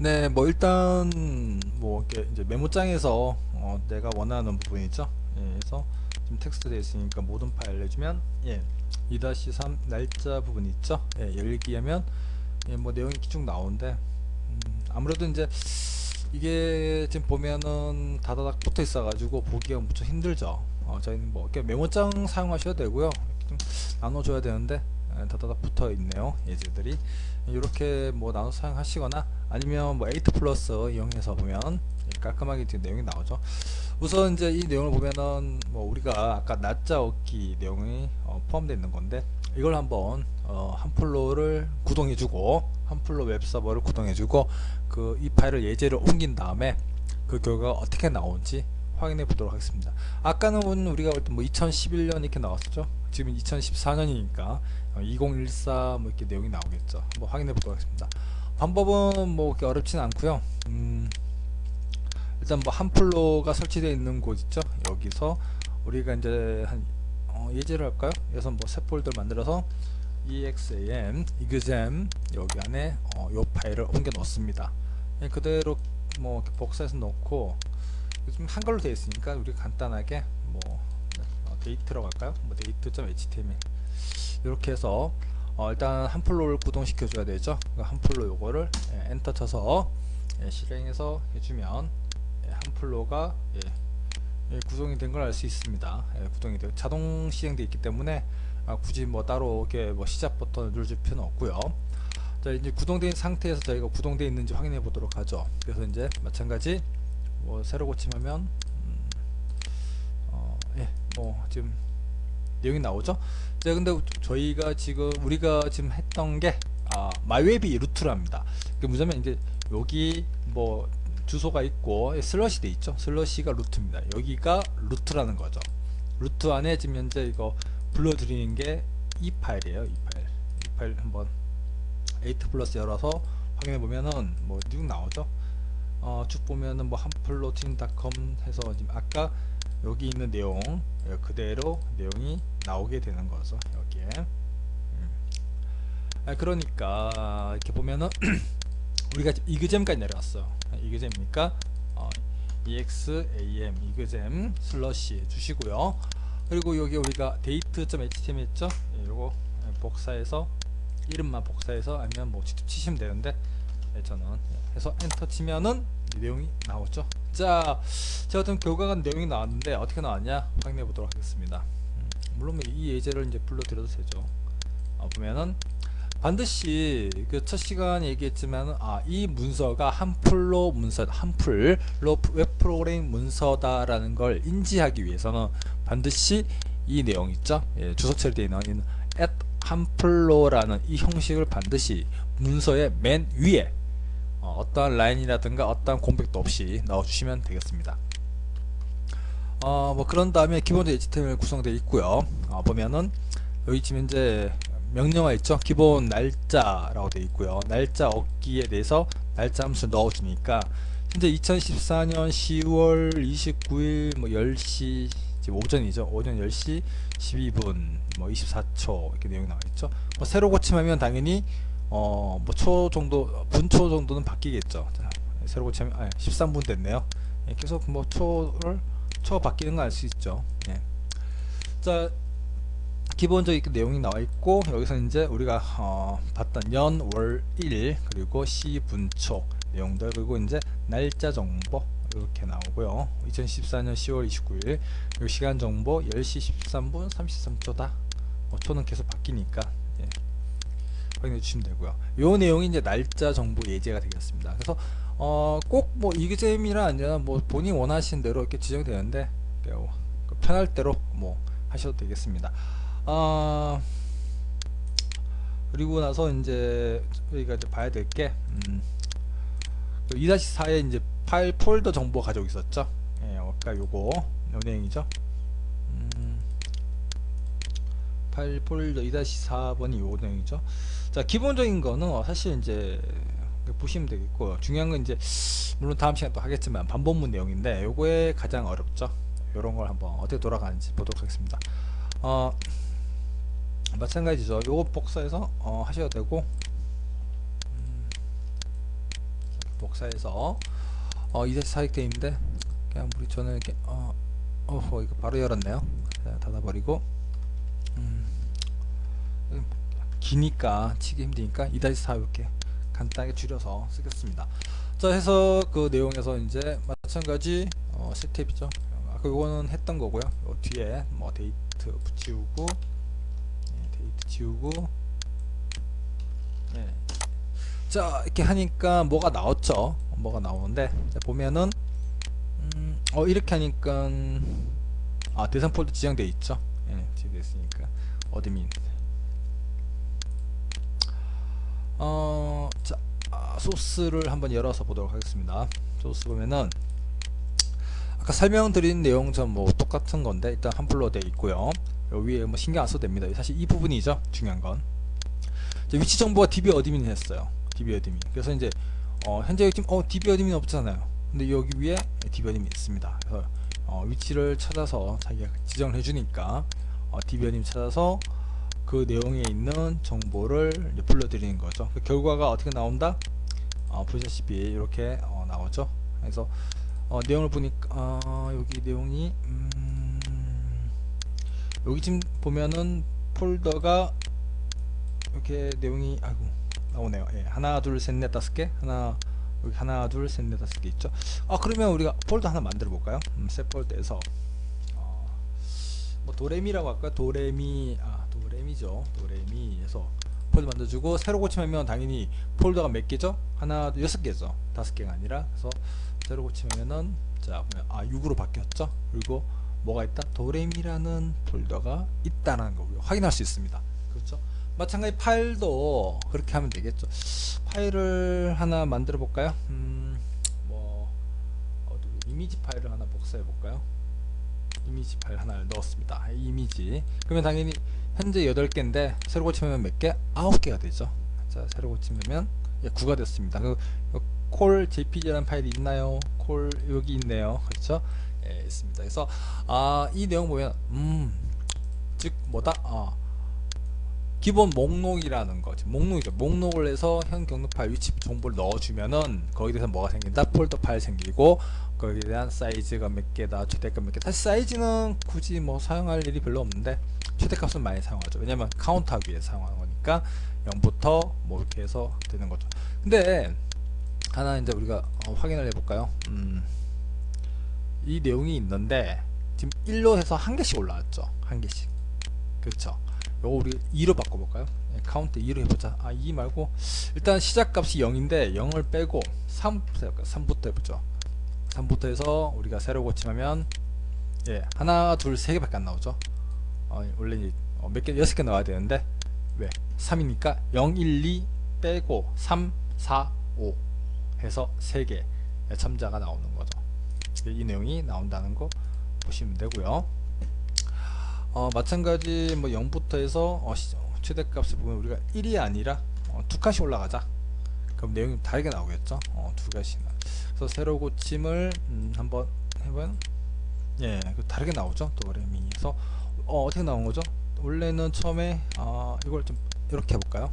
네, 뭐 일단 뭐 이렇게 이제 메모장에서 어, 내가 원하는 부분 이죠. 예, 그래서 지금 텍스트 되어 있으니까 모든 파일 내주면 예, 2-3 날짜 부분 있죠. 예, 열기 하면 예, 뭐 내용이 쭉 나오는데 음, 아무래도 이제 이게 지금 보면은 다다닥 붙어 있어 가지고 보기가 무척 힘들죠. 어, 저희는 뭐 이렇게 메모장 사용하셔도 되고요. 좀 나눠줘야 되는데 예, 다다닥 붙어 있네요. 예제들이 이렇게 뭐 나눠 사용하시거나 아니면 뭐 에이트 플러스 이용해서 보면 깔끔하게 지금 내용이 나오죠. 우선 이제 이 내용을 보면은 뭐 우리가 아까 낮자 얻기 내용이 어, 포함되어 있는 건데 이걸 한번 어, 한 플로를 구동해 주고 한 플로 웹 서버를 구동해 주고 그 이 파일을 예제를 옮긴 다음에 그 결과가 어떻게 나오는지 확인해 보도록 하겠습니다. 아까는 우리가 뭐 2011년 이렇게 나왔었죠. 지금 2014년이니까 2014 뭐 이렇게 내용이 나오겠죠. 한번 확인해 보도록 하겠습니다. 방법은 뭐 그렇게 어렵진 않고요. 음, 일단 뭐 한 플로가 설치되어 있는 곳 있죠. 여기서 우리가 이제 한 어, 예제를 할까요? 그래서 뭐새 폴더 만들어서 exam exam 여기 안에 어, 요 파일을 옮겨 넣습니다. 그대로 뭐 복사해서 넣고 좀 한글로 되어 있으니까 우리 간단하게 뭐 어, 데이트로 갈까요? 뭐 데이트.html 이렇게 해서 어, 일단 한 플로를 구동시켜 줘야 되죠. 한 플로 요거를 예, 엔터 쳐서 예, 실행해서 해주면 예, 한 플로가 예, 예, 구동이 된 걸 알 수 있습니다. 예, 구동이 되 자동 시행되어 있기 때문에 아, 굳이 뭐 따로 이렇게 뭐 시작 버튼을 누를 필요는 없고요. 자 이제 구동된 상태에서 저희가 구동되어 있는지 확인해 보도록 하죠. 그래서 이제 마찬가지 뭐 새로 고침하면 음, 어, 예, 뭐 지금 내용이 나오죠. 자 근데 저희가 지금 우리가 지금 했던 게 아, 마이웨비 루트랍니다. 그 뭐냐면 이제 여기 뭐 주소가 있고 슬러시 돼 있죠. 슬러시가 루트입니다. 여기가 루트라는 거죠. 루트 안에 지금 현재 이거 불러드리는 게 이 파일이에요. 이 파일. 이 파일 한번 8 플러스 열어서 확인해 보면은 뭐쭉 나오죠. 어, 쭉 보면은 뭐 한플로팀닷컴 해서 지금 아까 여기 있는 내용 예, 그대로 내용이 나오게 되는 거죠. 여기에. 음. 아, 그러니까 이렇게 보면은 우리가 이그잼까지 내려왔어요. 이그잼이니까 어, exam 이그잼 슬러시 주시고요. 그리고 여기 우리가 date.html 했죠? 예, 요거 복사해서 이름만 복사해서 아니면 뭐 직접 치시면 되는데 예, 저는 해서 엔터 치면은 내용이 나오죠. 자, 제가 어떤 결과가 내용이 나왔는데 어떻게 나왔냐 확인해 보도록 하겠습니다. 음, 물론 이 예제를 이제 불러드려도 되죠. 어, 보면은 반드시 그 첫 시간에 얘기했지만 아 이 문서가 한풀로 문서 한풀로 웹 프로그램 문서다라는 걸 인지하기 위해서는 반드시 이 내용 있죠 예, 주소 처리되어 있는 at 한플로라는 이 형식을 반드시 문서의 맨 위에 어, 떠한 라인이라든가 어떠한 공백도 없이 넣어주시면 되겠습니다. 어, 뭐 그런 다음에 기본적인 HTML 구성되어 있고요. 어, 보면은 여기 지금 현재 명령어 있죠. 기본 날짜라고 되어 있고요. 날짜 얻기에 대해서 날짜 함수 넣어주니까 현재 2014년 10월 29일 뭐 10시 지금 오전이죠. 오전 10시 12분 뭐 24초 이렇게 내용이 나와 있죠. 뭐 새로 고침하면 당연히 어 뭐 초 정도 분초 정도는 바뀌겠죠. 자, 새로 고치면 아, 13분 됐네요. 예, 계속 뭐 초를 초 바뀌는 거 알 수 있죠. 예. 자 기본적인 그 내용이 나와 있고 여기서 이제 우리가 어, 봤던 년, 월, 일 그리고 시, 분, 초 내용들 그리고 이제 날짜 정보 이렇게 나오고요 2014년 10월 29일 그리고 시간 정보 10시 13분 33초다 뭐 초는 계속 바뀌니까 예, 확인해 주시면 되고요 요 내용이 이제 날짜 정보 예제가 되겠습니다 그래서 어, 꼭 뭐 이그잼이라 아니라 뭐 본인 원하시는 대로 이렇게 지정되는데 그 편할 대로 뭐 하셔도 되겠습니다 어, 그리고 나서 이제 저희가 이제 봐야 될게 음, 2-4에 이제 파일 폴더 정보 가지고 있었죠. 예, 아까 요거 연행이죠. 음, 파일 폴더 2-4번이 요 내용이죠. 자, 기본적인 거는 사실 이제 보시면 되겠고 중요한 건 이제 물론 다음 시간에 또 하겠지만 반복문 내용인데 요거에 가장 어렵죠. 요런 걸 한번 어떻게 돌아가는지 보도록 하겠습니다. 어, 마찬가지죠. 요거 복사해서 어, 하셔도 되고 음, 복사해서 어, 이제 사익돼 있는데 그냥 우리 저는 이렇게 어, 어허 이거 바로 열었네요. 자, 닫아버리고 음, 음, 기니까 치기 힘드니까 2-4 이렇게 간단하게 줄여서 쓰겠습니다. 자 해서 그 내용에서 이제 마찬가지 어, 스텝이죠. 어, 아까 이거는 했던 거고요. 요 뒤에 뭐 데이트 붙이우고 네, 데이트 지우고 네. 자 이렇게 하니까 뭐가 나왔죠. 뭐가 나오는데 자, 보면은 음, 어 이렇게 하니까 아 대상 폴더 지정돼 있죠. 예, 지정돼 있으니까 어드민 어, 자, 아, 소스를 한번 열어서 보도록 하겠습니다. 소스 보면은 아까 설명드린 내용 전뭐 똑같은 건데 일단 한글로 되어 있고요. 요 위에 뭐 신경 안 써도 됩니다. 사실 이 부분이죠. 중요한 건. 위치 정보가 DB 어드민 했어요. DB 어드민. 그래서 이제 어, 현재 지금 어 DB 어드민 없잖아요. 근데 여기 위에 DB 어드민 있습니다. 그래서 어, 위치를 찾아서 자기가 지정을 해주니까 어, DB 어드민 찾아서 그 내용에 있는 정보를 불러드리는 거죠. 그 결과가 어떻게 나온다? 어, 보시다시피 이렇게 어, 나오죠. 그래서 어, 내용을 보니까 어, 여기 내용이 음, 여기 지금 보면은 폴더가 이렇게 내용이 아이고 나오네요. 예, 하나 둘셋넷 다섯 개 하나 여기 하나 둘셋넷 다섯 개 있죠. 아 그러면 우리가 폴더 하나 만들어 볼까요? 음, 새 폴더에서 어, 뭐 도레미라고 할까? 도레미 아 도레미죠. 도레미에서 폴더 만들어주고 새로 고침하면 당연히 폴더가 몇 개죠? 하나 여섯 개죠. 다섯 개가 아니라 그래서 새로 고침하면은 자 아 6으로 바뀌었죠. 그리고 뭐가 있다? 도레미라는 폴더가 있다는 거 우리가 확인할 수 있습니다. 그렇죠? 마찬가지 파일도 그렇게 하면 되겠죠. 파일을 하나 만들어 볼까요? 음, 뭐 어디 이미지 파일을 하나 복사해 볼까요? 이미지 파일 하나를 넣었습니다. 이미지. 그러면 당연히 현재 8개인데 새로 고치면 몇 개? 9개가 되죠. 자, 새로 고치면 예, 9가 됐습니다. 그, 콜 jpg라는 파일이 있나요? 콜 여기 있네요. 그렇죠? 예, 있습니다. 그래서 아, 이 내용 보면 음, 즉 뭐다? 아, 기본 목록이라는 거지. 목록이죠. 목록을 해서 현 경로 파일 위치 정보를 넣어주면은 거기에 대해서 뭐가 생긴다? 폴더 파일 생기고 거기에 대한 사이즈가 몇 개다, 최대값 몇 개. 사실 사이즈는 굳이 뭐 사용할 일이 별로 없는데 최대값은 많이 사용하죠. 왜냐면 카운트하기 위해 사용하는 거니까 0부터 뭐 이렇게 해서 되는 거죠. 근데 하나 이제 우리가 어, 확인을 해볼까요? 음, 이 내용이 있는데 지금 1로 해서 한 개씩 올라왔죠. 한 개씩. 그렇죠. 요거 우리 2로 바꿔볼까요? 네, 카운트 2로 해보자. 아, 2 말고 일단 시작값이 0인데 0을 빼고 3부터 해볼까요? 3부터 해보죠. 3부터 해서 우리가 새로 고침하면 예, 하나, 둘, 세 개밖에 안 나오죠. 어, 원래 어, 몇 개, 여섯 개 나와야 되는데 왜? 3이니까 0, 1, 2 빼고 3, 4, 5 해서 3개 첨자가 나오는 거죠. 이 내용이 나온다는 거 보시면 되고요. 어, 마찬가지 뭐 0부터 해서 어, 시, 어, 최대값을 보면 우리가 1이 아니라 어, 두 칸씩 올라가자. 그럼 내용이 다르게 나오겠죠. 어, 두 가지나. 그래서 새로 고침을 음, 한번 해보면 예, 그 다르게 나오죠. 도레미에서 어, 어떻게 나온 거죠? 원래는 처음에 아, 이걸 좀 이렇게 해볼까요?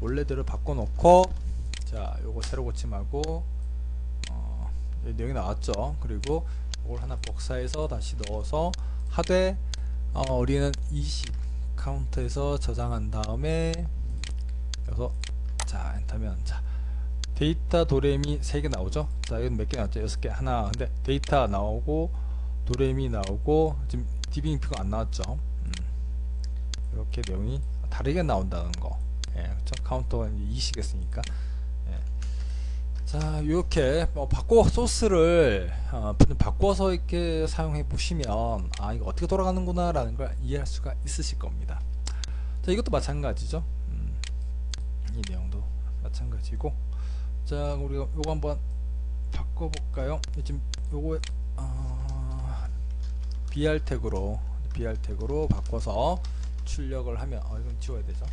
원래대로 바꿔놓고 자, 요거 새로 고침하고 어, 내용이 나왔죠. 그리고 이걸 하나 복사해서 다시 넣어서 하되 어, 우리는 20 카운트에서 저장한 다음에 여기서 자 엔터면 자 데이터 도레미 3개 나오죠? 자 이건 몇 개 나왔죠? 6개. 하나. 근데 데이터 나오고 도레미 나오고 지금 디빙표가 안 나왔죠? 음. 이렇게 내용이 다르게 나온다는 거. 예, 그렇죠 카운터가 20겠으니까 자 이렇게 뭐 바꿔 소스를 어, 바꿔서 이렇게 사용해 보시면 아 이거 어떻게 돌아가는구나 라는 걸 이해할 수가 있으실 겁니다. 자 이것도 마찬가지죠. 음, 이 내용도 마찬가지고. 자 우리가 요거 한번 바꿔볼까요? 지금 요거 어, BR 태그로 BR 태그로 바꿔서 출력을 하면 어 이건 지워야 되죠.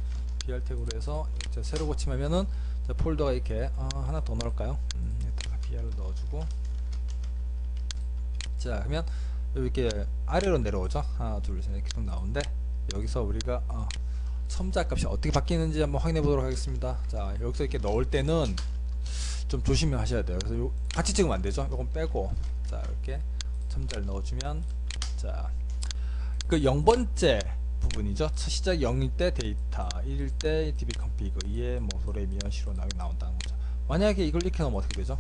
BR 태그로 해서 새로 고침하면은 자, 폴더가 이렇게 어, 하나 더 넣을까요? 음, 여기다가 BR을 넣어주고 자 그러면 이렇게 아래로 내려오죠 하나 둘셋 쭉 나오는데 여기서 우리가 어, 첨자 값이 어떻게 바뀌는지 한번 확인해 보도록 하겠습니다 자 여기서 이렇게 넣을 때는 좀 조심하셔야 돼요. 그래서 요, 같이 찍으면 안 되죠. 요건 빼고 자 이렇게 첨자를 넣어주면 자 그 0번째 부분이죠. 첫 시작 0일 때 데이터, 1일 때 db config, 2에 뭐 도레미연 시로 나 나온다는 거죠. 만약에 이걸 이렇게 넣으면 어떻게 되죠?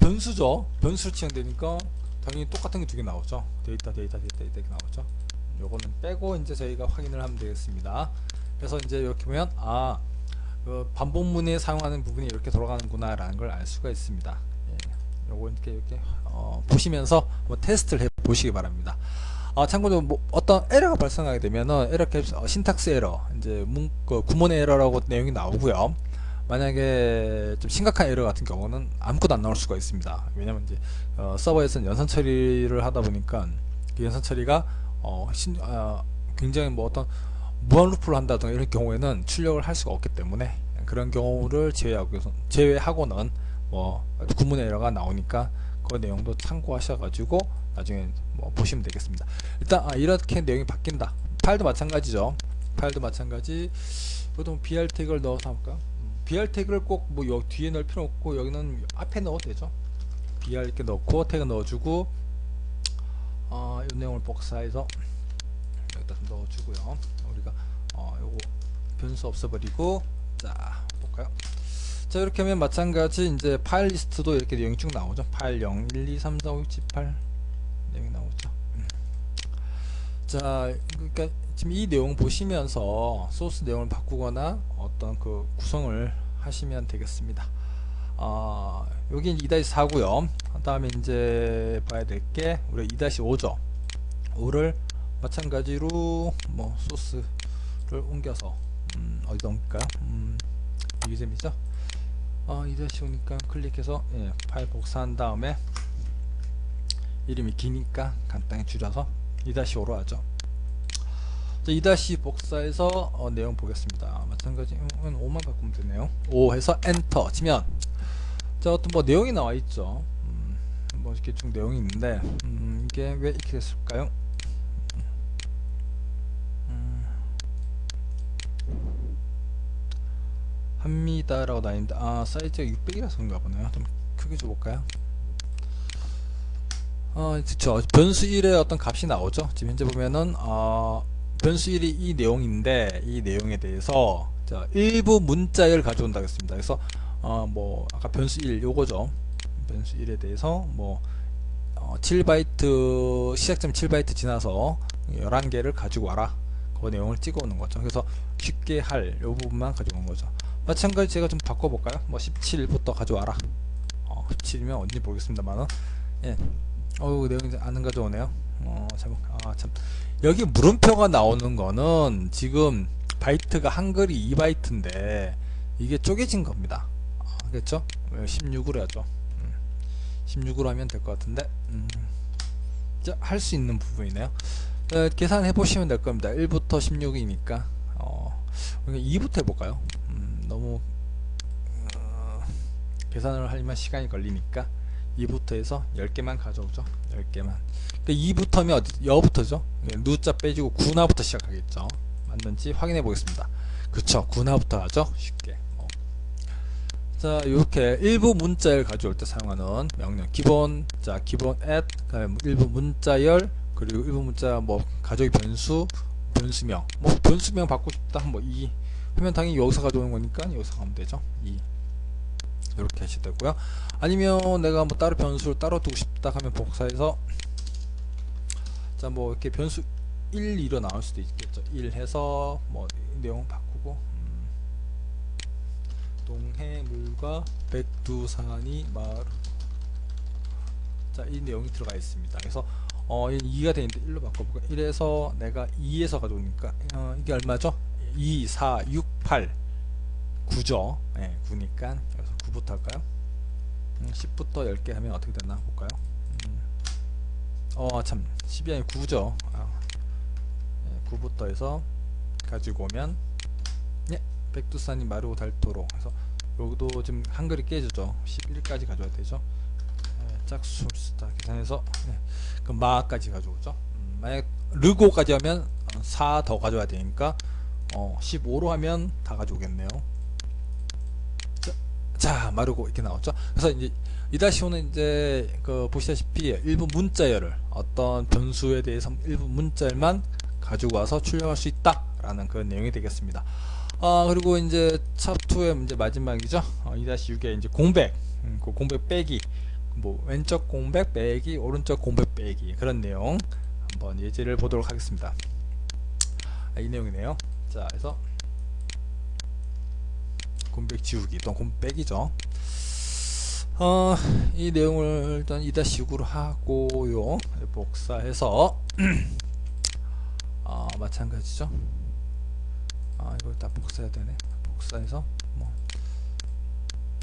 변수죠. 변수를 치환되니까 당연히 똑같은 게 두 개 나오죠. 데이터, 데이터, 데이터, 데이터 이렇게 나오죠. 요거는 빼고 이제 저희가 확인을 하면 되겠습니다. 그래서 이제 이렇게 보면 아 그 반복문에 사용하는 부분이 이렇게 돌아가는구나 라는 걸 알 수가 있습니다 예, 요거 이렇게 이렇게 어, 보시면서 뭐 테스트를 해 보시기 바랍니다 아, 참고로 뭐 어떤 에러가 발생하게 되면은 에러 캡 어, 신탁스 에러 이제 문, 그 구문 에러라고 내용이 나오고요. 만약에 좀 심각한 에러 같은 경우는 아무것도 안 나올 수가 있습니다. 왜냐면 이제 어, 서버에서는 연산 처리를 하다 보니까 그 연산 처리가 어, 신, 어, 굉장히 뭐 어떤 무한 루프를 한다든가 이런 경우에는 출력을 할 수가 없기 때문에 그런 경우를 제외하고 제외하고는 뭐 구문 에러가 나오니까 그 내용도 참고하셔가지고 나중에 뭐 보시면 되겠습니다. 일단 아, 이렇게 내용이 바뀐다. 파일도 마찬가지죠. 파일도 마찬가지. 보통 BR 태그를 넣어서 볼까요? BR 태그를 꼭 뭐 뒤에 넣을 필요 없고 여기는 앞에 넣어도 되죠. BR 이렇게 넣고 태그 넣어주고 어, 이 내용을 복사해서 여기다 좀 넣어주고요. 우리가 어, 요거 변수 없애버리고 자 볼까요? 자 이렇게 하면 마찬가지 이제 파일 리스트도 이렇게 내용이 쭉 나오죠. 파일 0, 1, 2, 3, 4, 5, 6, 7, 8 자 그러니까 지금 이 내용 보시면서 소스 내용을 바꾸거나 어떤 그 구성을 하시면 되겠습니다. 아 여기 2-4고요. 그 다음에 이제 봐야 될 게 우리 2-5죠. 5를 마찬가지로 뭐 소스를 옮겨서 음, 어디다 옮길까요? 음, 유잼이죠. 어, 2-5니까 클릭해서 예, 파일 복사한 다음에 이름이 기니까 간단히 줄여서 2-5로 하죠. 2- 복사해서 어, 내용 보겠습니다. 마찬가지 5만 바꾸면 되네요. 5 해서 엔터 치면 자 어떤 뭐 내용이 나와 있죠. 음, 뭐 이렇게 쭉 내용이 있는데 음, 이게 왜 이렇게 됐을까요? 합니다 라고 나있는데 아 사이즈가 600이라서 그런가 보네요 좀 크게 줘볼까요 어 그쵸. 변수 1의 어떤 값이 나오죠. 지금 현재 보면은 어, 변수 1이 이 내용인데 이 내용에 대해서 자, 일부 문자열 가져온다 겠습니다. 그래서 어, 뭐 아까 변수 1 요거죠. 변수 1에 대해서 뭐 어, 7바이트 시작점 7바이트 지나서 11개를 가지고 와라. 그 내용을 찍어 오는 거죠. 그래서 쉽게 할 요 부분만 가지고 온 거죠. 마찬가지 제가 좀 바꿔볼까요? 뭐 17부터 가져와라. 어, 17이면 어딘지 모르겠습니다만은 예. 어우 내용 이제 안 가져오네요. 어, 참, 아, 참. 여기 물음표가 나오는 거는 지금 바이트가 한글이 2바이트인데 이게 쪼개진 겁니다. 아, 그렇죠? 16으로 하죠. 음, 16으로 하면 될 것 같은데 음, 할 수 있는 부분이네요. 어, 계산해 보시면 될 겁니다. 1부터 16이니까 어, 2부터 해볼까요? 너무 어, 계산을 하려면 시간이 걸리니까 2부터 해서 10개만 가져오죠. 10개만. 2부터면 어디 여부터죠? 누자 빼주고 구나부터 시작하겠죠. 맞는지 확인해 보겠습니다. 그쵸. 구나부터 하죠. 쉽게. 뭐. 자 이렇게 일부 문자열 가져올 때 사용하는 명령. 기본 자 기본 at 일부 문자열 그리고 일부 문자 뭐 가져오기 변수 변수명. 뭐 변수명 받고 싶다. 뭐이. 하면 당연히 여기서 가져오는 거니까 여기서 가면 되죠. 2 이렇게 하셔도 되고요. 아니면 내가 뭐 따로 변수를 따로 두고 싶다 하면 복사해서 자 뭐 이렇게 변수 1, 2로 나올 수도 있겠죠. 1 해서 뭐 내용 바꾸고 음, 동해물과 백두산이 마루 자이 내용이 들어가 있습니다. 그래서 어 2가 되는데 1로 바꿔볼까? 1에서 내가 2에서 가져오니까 어, 이게 얼마죠? 2, 4, 6, 8 9죠. 네, 9니까 여기서 9부터 할까요? 음, 10부터 10개 하면 어떻게 되나 볼까요? 음, 어참 10이 아니고 9죠. 아, 네, 9부터 해서 가지고 오면 예, 백두산이 마르고 닳도록 해서 여기도 지금 한글이 깨지죠. 11까지 가져야 되죠. 네, 짝수 다 계산해서 네, 그럼 마까지 가져오죠. 음, 만약 르고까지 하면 4 더 가져야 되니까 어, 15로 하면 다 가져오겠네요 자, 자 마르고 이렇게 나왔죠. 그래서 이제 2-5는 이제 그 보시다시피 일부 문자열을 어떤 변수에 대해서 일부 문자열만 가지고 와서 출력할 수 있다 라는 그런 내용이 되겠습니다. 아 그리고 이제 차2의 문제 마지막이죠. 어, 2-6에 이제 공백, 음, 그 공백 빼기, 뭐 왼쪽 공백 빼기, 오른쪽 공백 빼기 그런 내용 한번 예제를 보도록 하겠습니다. 아, 이 내용이네요. 자, 그래서 공백 지우기 또는 빼기죠. 어, 이 내용을 일단 2-6으로 하고요. 복사해서 어, 마찬가지죠. 아, 이걸 다 복사해야 되네. 복사해서 뭐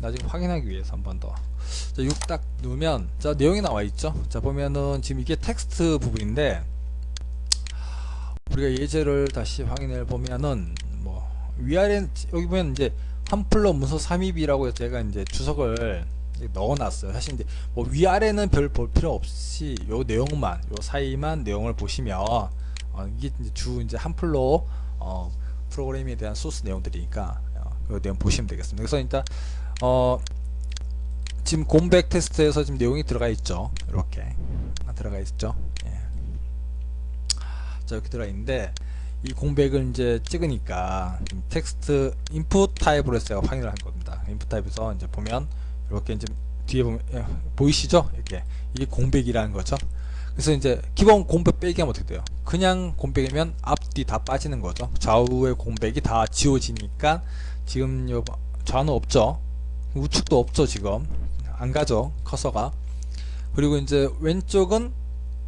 나중에 확인하기 위해서 한 번 더. 자, 6딱 누르면 자, 내용이 나와 있죠. 자, 보면은 지금 이게 텍스트 부분인데 우리가 예제를 다시 확인해 보면은 뭐 위아래 여기 보면 이제 한플러 문서 3입이라고 해서 제가 이제 주석을 넣어놨어요. 사실 이제 뭐 위아래는 별 볼 필요 없이 요 내용만 요 사이만 내용을 보시면 어, 이게 이제 주 이제 한플러 어, 프로그램에 대한 소스 내용들이니까 어, 그 내용 보시면 되겠습니다. 그래서 일단 어, 지금 공백 테스트에서 지금 내용이 들어가 있죠. 이렇게 들어가 있죠. 예. 자 이렇게 들어가 있는데 이 공백을 이제 찍으니까 텍스트 인풋 타입으로 제가 확인을 한 겁니다. 인풋 타입에서 이제 보면 이렇게 이제 뒤에 보면 예, 보이시죠? 이렇게 이게 공백이라는 거죠. 그래서 이제 기본 공백 빼기 하면 어떻게 돼요? 그냥 공백이면 앞뒤 다 빠지는 거죠. 좌우의 공백이 다 지워지니까 지금 요 좌는 없죠. 우측도 없죠 지금 안 가죠 커서가. 그리고 이제 왼쪽은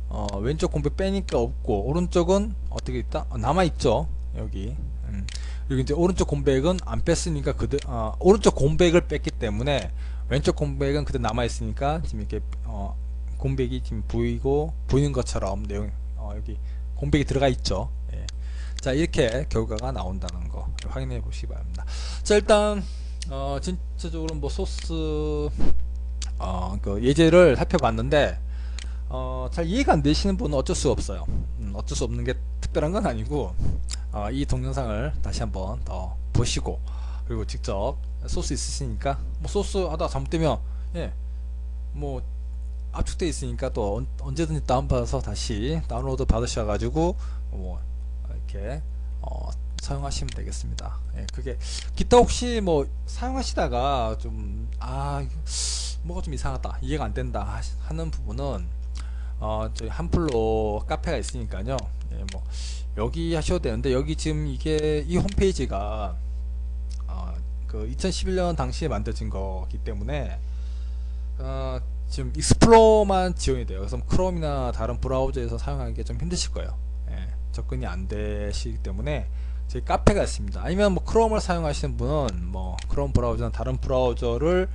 어, 왼쪽 공백 빼니까 없고 오른쪽은 어떻게 있다? 어, 남아 있죠 여기. 음. 그리고 이제 오른쪽 공백은 안 뺐으니까 그대 어, 오른쪽 공백을 뺐기 때문에 왼쪽 공백은 그대로 남아 있으니까 지금 이렇게 어, 공백이 지금 보이고 보이는 것처럼 내용 어, 여기 공백이 들어가 있죠. 예. 자 이렇게 결과가 나온다는 거 확인해 보시기 바랍니다. 자 일단 어, 전체적으로 뭐 소스 어, 그 예제를 살펴봤는데 어, 잘 이해가 안 되시는 분은 어쩔 수 없어요. 음, 어쩔 수 없는 게 특별한 건 아니고 어, 이 동영상을 다시 한번 더 보시고 그리고 직접 소스 있으시니까 뭐 소스 하다 잘못되면 예, 뭐 압축돼 있으니까 또 언, 언제든지 다운받아서 다시 다운로드 받으셔 가지고 뭐 이렇게 어, 사용하시면 되겠습니다. 예, 그게 기타 혹시 뭐 사용하시다가 좀 아 뭐가 좀 이상하다 이해가 안 된다 하는 부분은 어, 저희 한플로 카페가 있으니까요. 예, 뭐 여기 하셔도 되는데 여기 지금 이게 이 홈페이지가 어, 그 2011년 당시에 만들어진 거기 때문에 어, 지금 익스플로어만 지원이 돼요. 그래서 크롬이나 다른 브라우저에서 사용하기 좀 힘드실 거예요. 예, 접근이 안 되시기 때문에 저희 카페가 있습니다. 아니면 뭐 크롬을 사용하시는 분은 뭐 크롬 브라우저나 다른 브라우저를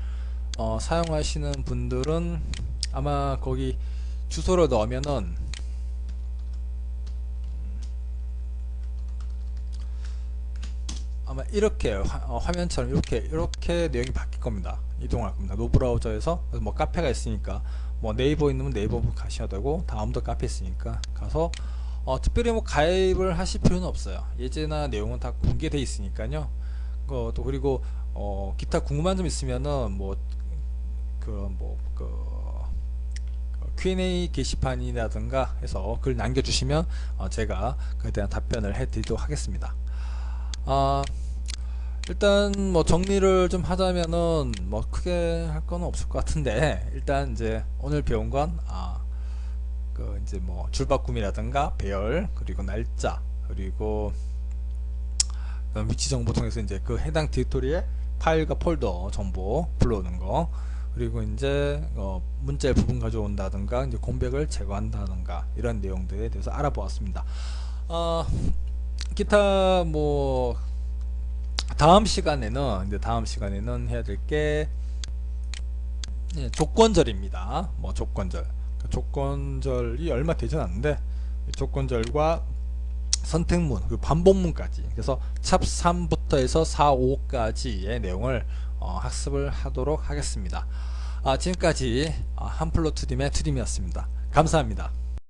어, 사용하시는 분들은 아마 거기 주소를 넣으면은 아마 이렇게 화, 어, 면처럼 이렇게 이렇게 내용이 바뀔 겁니다. 이동할 겁니다. 노 브라우저에서 뭐 카페가 있으니까 뭐 네이버 있는 네이버 가셔야 되고 다음도 카페 있으니까 가서 어, 특별히 뭐 가입을 하실 필요는 없어요. 예제나 내용은 다 공개돼 있으니까요. 어, 또 그리고 어, 기타 궁금한 점 있으면은 뭐그 뭐그 Q&A 게시판이라든가 해서 글 남겨주시면 어, 제가 그에 대한 답변을 해드리도록 하겠습니다. 아, 일단 뭐 정리를 좀 하자면은 뭐 크게 할 거는 없을 것 같은데 일단 이제 오늘 배운 건 아, 그 이제 뭐 줄바꿈이라든가 배열 그리고 날짜 그리고 위치 정보 통해서 이제 그 해당 디렉토리에 파일과 폴더 정보 불러오는 거 그리고 이제 어 문자의 부분 가져온다든가 이제 공백을 제거한다든가 이런 내용들에 대해서 알아보았습니다. 어, 기타 뭐 다음 시간에는 이제 다음 시간에는 해야 될게 예, 조건절입니다. 뭐 조건절 조건절이 얼마 되지 않는데 조건절과 선택문 그 반복문까지 그래서 찹 3부터 해서 4, 5까지의 내용을 어, 학습을 하도록 하겠습니다. 아, 지금까지 아, 한플로 투딤의 투딤이었습니다. 감사합니다.